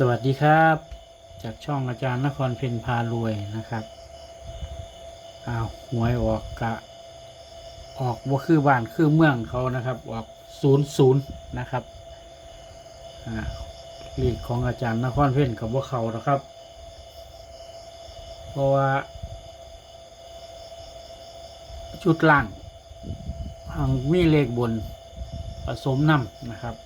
สวัสดีครับ จากช่องอาจารย์นครเพนพารวยนะครับอ้าวหวยออกกะออกว่าคือบ้านคือเมืองเขานะครับออกศูนย์ศูนย์นะครับอ่าลีกของอาจารย์นครเพนกับว่าเขานะครับ เพราะว่า ชุดล่างทางมีเลขบนผสมน้ำนะครับ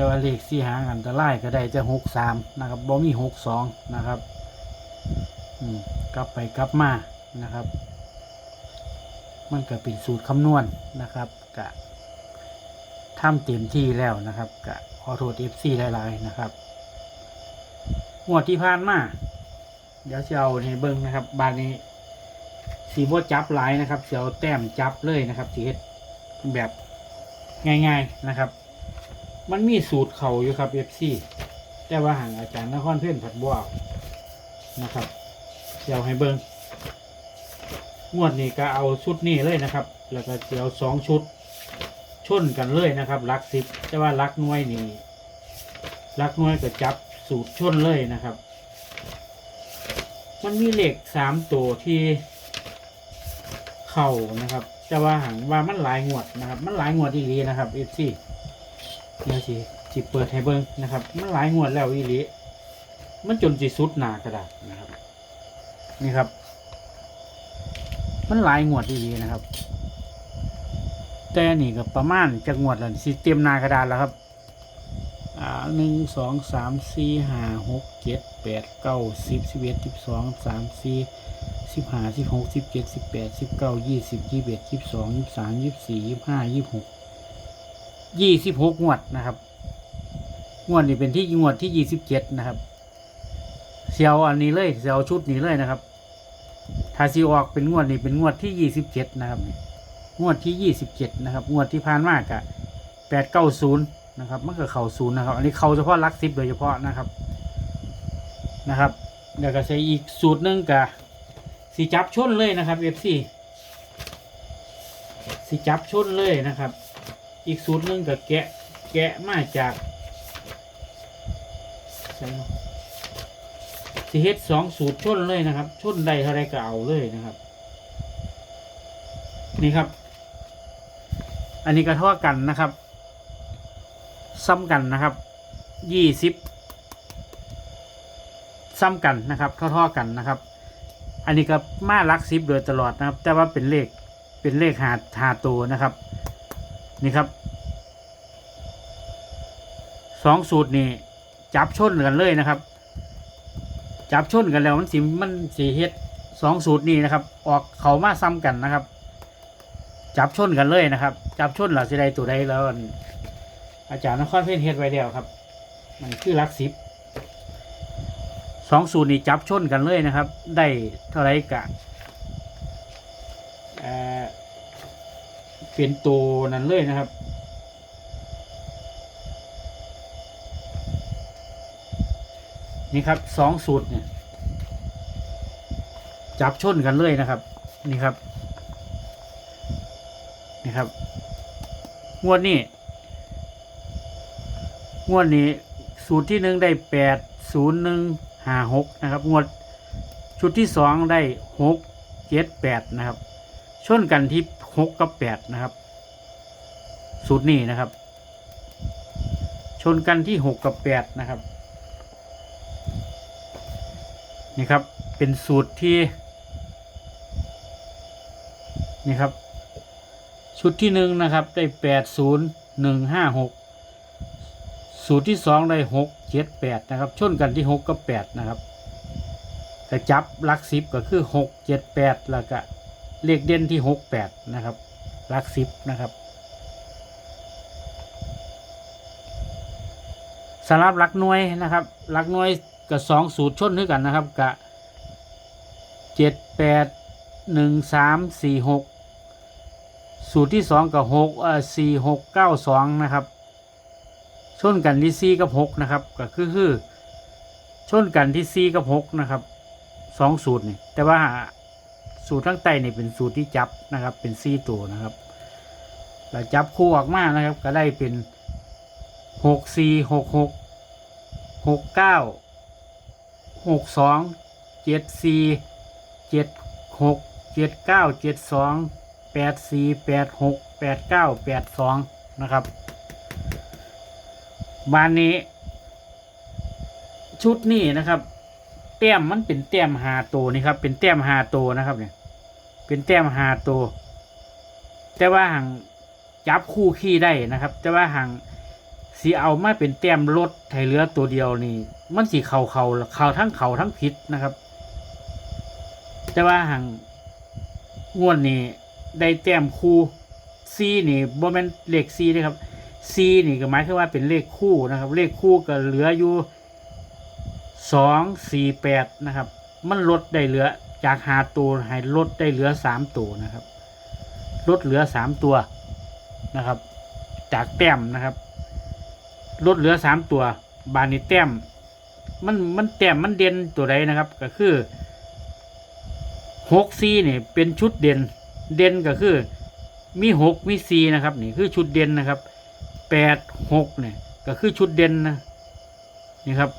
แต่ว่าเลขสี่หางอันตรายก็ได้จะหกสามนะครับบ่มีหกสองนะครับอืมกลับไปกลับมานะครับ มันก็เป็นสูตรคำนวณนะครับกะทำเต็มที่แล้วนะครับกะขอโทษเอฟซีหลายๆนะครับงวดที่ผ่านมาเดี๋ยวจะเอาในเบิ้งนะครับ บานนี้สีบจับหลายนะครับเสียวแต้มจับเลยนะครับสีเฮ็ดแบบง่าย ๆนะครับ มันมีสูตรเขาอยู่ครับ FC แต่ว่าห่างอาจารย์นครเพื่อนผัดบัวนะครับเดี๋ยวให้เบิงงวดนี้ก็เอาชุดนี้เลยนะครับ แล้วก็เดี๋ยวสองชุดชนกันเลยนะครับลักสิบแต่ว่าลักน่วยนี่ลักน่วยก็จับสูตรชนเลยนะครับ มันมีเหล็กสามตัวที่เข่านะครับ แต่ว่าห่างว่ามันหลายงวดนะครับ มันหลายงวดอีหลีนะครับ FC เดี๋ยวสิจิเปิดให้เบิ้งนะครับ มันหลายงวดแล้วอีหลีมันจนสิสุดหนากระดาษนะครับ นี่ครับ มันหลายงวดอีหลีนะครับ แต่นนี่ก็ประมาณจะงวดแล้วสิเตรียมหนากระดาษแล้วครับอ่าหนึ่งสองสามสี่ห้าหกเจ็ดแปดเก้าสิบสิบเอ็ดสิบสองสามสี่สิบห้าสิบหกสิบเจ็ดสิบแปดสิบเก้ายี่สิบยี่สิบเอ็ดยี่สิบสองยี่สิบสามยี่สิบสี่ยี่สิบห้ายี่สิบหก ยี่สิบหกงวดนะครับ งวดนี้เป็นที่งวดที่ยี่สิบเจ็ดนะครับเสียวอันนี้เลยเสียวชุดนี้เลยนะครับถ้าซีออกเป็นงวดนี้เป็นงวดที่ยี่สิบเจ็ดนะครับ งวดที่ยี่สิบเจ็ดนะครับ งวดที่ผ่านมากอะแปดเก้าศูนย์นะครับมันก็เข่าศูนย์นะครับ อันนี้เข่าเฉพาะลักซิบโดยเฉพาะนะครับนะครับเดี๋ยวก็ใช้อีกสูตรหนึ่งกับสีจับชนเลยนะครับเอฟซีสีจับชนเลยนะครับ อีกสูตรหนึ่งก็แกะ แกะมาจากใช่เนาะสิเฮ็ดสองสูตรชนเลยนะครับ ชนใดเท่าไรก็เอาเลยนะครับ นี่ครับ อันนี้ก็เท่ากันนะครับ ซ้ำกันนะครับยี่สิบซ้ำกันนะครับเท่าๆกันนะครับ อันนี้ก็มาลักซิบโดยตลอดนะครับ แต่ว่าเป็นเลขเป็นเลขหาหาตัวนะครับ นี่ครับสองสูตรนี่จับชนกันเลยนะครับ จับชนกันแล้วมันสีมันสีเฮ็ดสองสูตรนี้นะครับ ออกเขามาซ้ำกันนะครับ จับชนกันเลยนะครับ จับชนหลักสิใดตัวใดแล้วอันอาจารย์นครเพ่นเฮ็ดไว้แล้วครับ มันคือลักสิบสองสูตรนี้จับชนกันเลยนะครับ ได้เท่าไรกะเอ่อ เป็นตัวนั้นเลยนะครับนี่ครับสองสูตรเนี่ยจับชนกันเลยนะครับ นี่ครับ นี่ครับ งวดนี้ งวดนี้ สูตรที่หนึ่งได้แปดศูนย์หนึ่งห้าหกนะครับ งวดชุดที่สองได้หกเจ็ดแปดนะครับ ชนกันที่หกกับแปดนะครับ สูตรนี้นะครับ ชนกันที่หกกับแปดนะครับ นี่ครับเป็นสูตรที่ นี่ครับ ชุดที่หนึ่งนะครับ ได้แปดศูนย์หนึ่งห้าหกสูตรที่สองได้หกเจ็ดแปดนะครับ ชนกันที่หกกับแปดนะครับแต่จับลักสิบก็คือหกเจ็ดแปดแล้วก็ เลขเด่นที่หกแปดนะครับลักสิบนะครับสำหรับลักหน่วยนะครับลักหน่วยกับสองสูตรชนด้วยกันนะครับกะเจ็ดแปดหนึ่งสามสี่หกสูตรที่สองกับหกเอ่อสี่หกเก้าสองนะครับชนกันที่สี่กับหกนะครับก็คือคือชนกันที่สี่กับหกนะครับสองสูตรนี่แต่ว่า สูตรทั้งใต้นี่ยเป็นสูตรที่จับนะครับ เป็นสี่ตัวนะครับแล้วจับคู่ออกมานะครับ ก็ได้เป็นหกสี่หกหกหกเก้าหกสองเจ็ดสี่เจ็ดหกเจ็ดเก้าเจ็ดสองแปดสี่แปดหกแปดเก้าแปดสองนะครับบานนี้ ชุดนี้นะครับแต้มมันเป็นแต้มหาตัวนี่ครับ เป็นแต้มหาตัวนะครับเนี่ย เป็นแต้มหาตัว แต่ว่าห่างจับคู่ขี้ได้นะครับ แต่ว่าห่างสีเอามาเป็นแต้มลดไถเหลือตัวเดียวนี่ มันสีเข่าเข่าเข่าทั้งเข่าทั้งผิดนะครับ แต่ว่าห่างงวดนี้ได้แต้มคู่ซีนี่บ่แม่นเลขซีนะครับซีนี่ก็หมายคือว่าเป็นเลขคู่นะครับ เลขคู่ก็เหลืออยู่สองสี่แปดนะครับ มันลดได้เหลือ จากหาตัวให้ลดได้เหลือสามตัวนะครับ ลดเหลือสามตัวนะครับ จากแต้มนะครับ ลดเหลือสามตัว บานนี้แต้ม มันมันแต้มมันเด่นตัวใดนะครับ ก็คือหกซีนี่เป็นชุดเด่นเด่นก็คือ มีหกมีซีนะครับนี่คือชุดเด่นนะครับแปดหกเนี่ยก็คือชุดเด่นนะนี่ครับ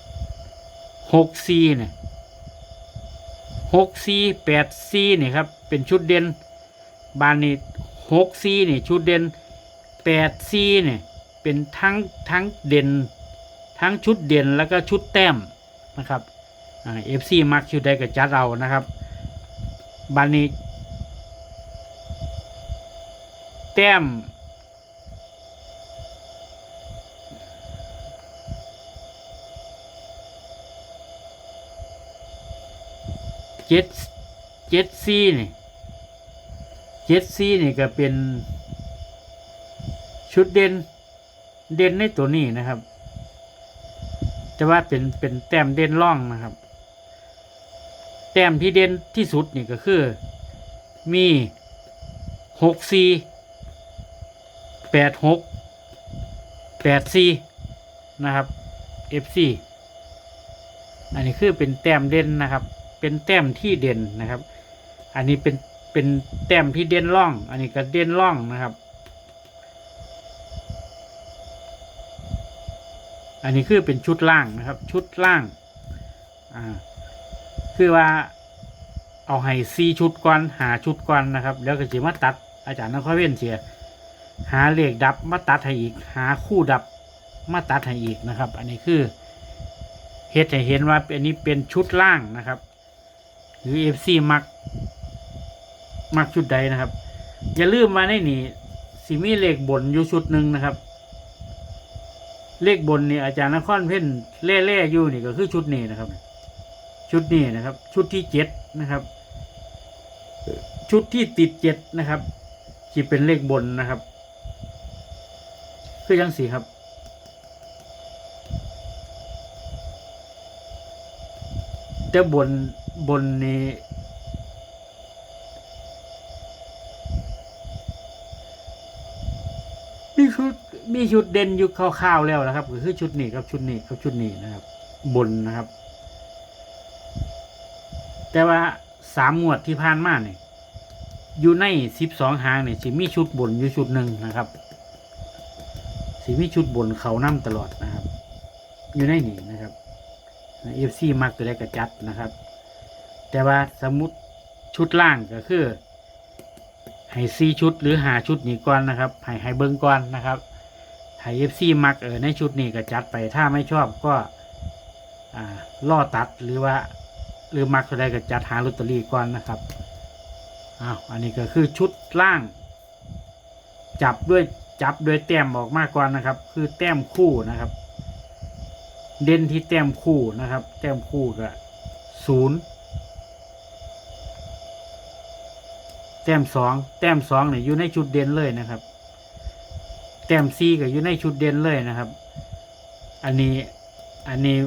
หกซีเนี่ย หกซีแปดซีเนี่ยครับเป็นชุดเด่นบานนี้หกซีนี่ชุดเด่นแปดซีเนี่ยเป็นทั้งทั้งเด่น ทั้งชุดเด่นแล้วก็ชุดแต้มนะครับเอฟซีมักชุดใดก็จัดเอานะครับบานนี้แต้ม เจ็ดเจ็ดซีนี่เจ็ดซีนี่ก็เป็น ชุดเด่นเด่นในตัวนี้นะครับแต่ว่าเป็นเป็นแต้มเด่นล่องนะครับ แต้มที่เด่นที่สุดนี่ก็คือ มีหกซีแปดหกแปดซีนะครับ FC อันนี้คือเป็นแต้มเด่นนะครับ เป็นแต้มที่เด่นนะครับ อันนี้เป็นเป็นแต้มที่เด่นล่อง อันนี้ก็เด่นล่องนะครับ อันนี้คือเป็นชุดล่างนะครับ ชุดล่างอ่าคือว่าเอาให้ซีชุดก่อนหาชุดก่อนนะครับ แล้วก็จะมาตัดอาจารย์นครเว้นเสียหาเหลขดับมาตัดให้อีก หาคู่ดับมาตัดให้อีกนะครับ อันนี้คือเฮ็ดให้เห็นว่าอันนี้เป็นชุดล่างนะครับ หรือเอฟซีมัก มักชุดใดนะครับ อย่าลืมมาในนี่สิมีเลขบนอยู่ชุดหนึ่งนะครับ เลขบนนี่อาจารย์นครเพ่นเล่เล่ๆอยู่นี่ก็คือชุดนี้นะครับ ชุดนี้นะครับ ชุดที่เจ็ดนะครับ ชุดที่ติดเจ็ดนะครับที่เป็นเลขบนนะครับ คือยังสีครับแต่บน บนนี้ มีชุดมีชุดเด่นอยู่คร่าวๆแล้วนะครับก็คือชุดนี้กับชุดนี้กับชุดนี้นะครับ บนนะครับ แต่ว่าสามหมวดที่ผ่านมาเนี่ยอยู่ในสิบสองหางเนี่ยสิมีชุดบนอยู่ชุดหนึ่งนะครับสิมีชุดบนเขานํตลอดนะครับ อยู่ในนี่นะครับเอฟซีมักจะได้กระจัดนะครับ แต่ว่าสมมติชุดล่างก็คือให้ซีชุดหรือหาชุดนี้ก่อนนะครับให้ให้เบิ้งก่อนนะครับให้เอฟซีมักเออในชุดนี้ก็จัดไปถ้าไม่ชอบก็ล่อตัดหรือว่าหรือมักจะได้ก็จัดหาลอตเตอรี่ก่อนนะครับอ้าวอันนี้ก็คือชุดล่าง จับด้วยจับด้วยแต้มออกมาก่อนนะครับ คือแต้มคู่นะครับ เด่นที่แต้มคู่นะครับ แต้มคู่กับศูนย์ แต้มสองแต้มสองเนี่ยอยู่ในชุดเด่นเลยนะครับ แต้มซีก็อยู่ในชุดเด่นเลยนะครับ อันนี้อันนี้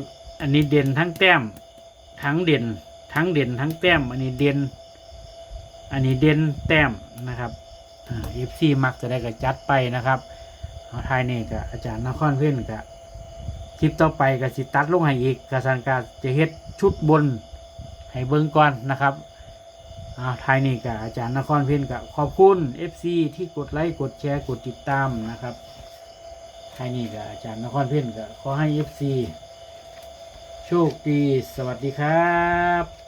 อันนี้เด่นทั้งแต้มทั้งเด่น ทั้งเด่นทั้งแต้ม อันนี้เด่นอันนี้เด่นแต้มนะครับเอฟซีมักจะได้กระจัดไปนะครับเอาทายนี่กับอาจารย์นครเพื่อนกับคลิปต่อไปกับสิตัดลงให้อีกกระสันกาจะเฮ็ดชุดบนให้เบิ่งก่อนนะครับ อ่าทายนี่กับอาจารย์นครเพ็ญกับขอบคุณ FC ที่กดไลค์กดแชร์กดติดตามนะครับทายนี่กับอาจารย์นครเพ็ญกับขอให้ FC โชคดี สวัสดีครับ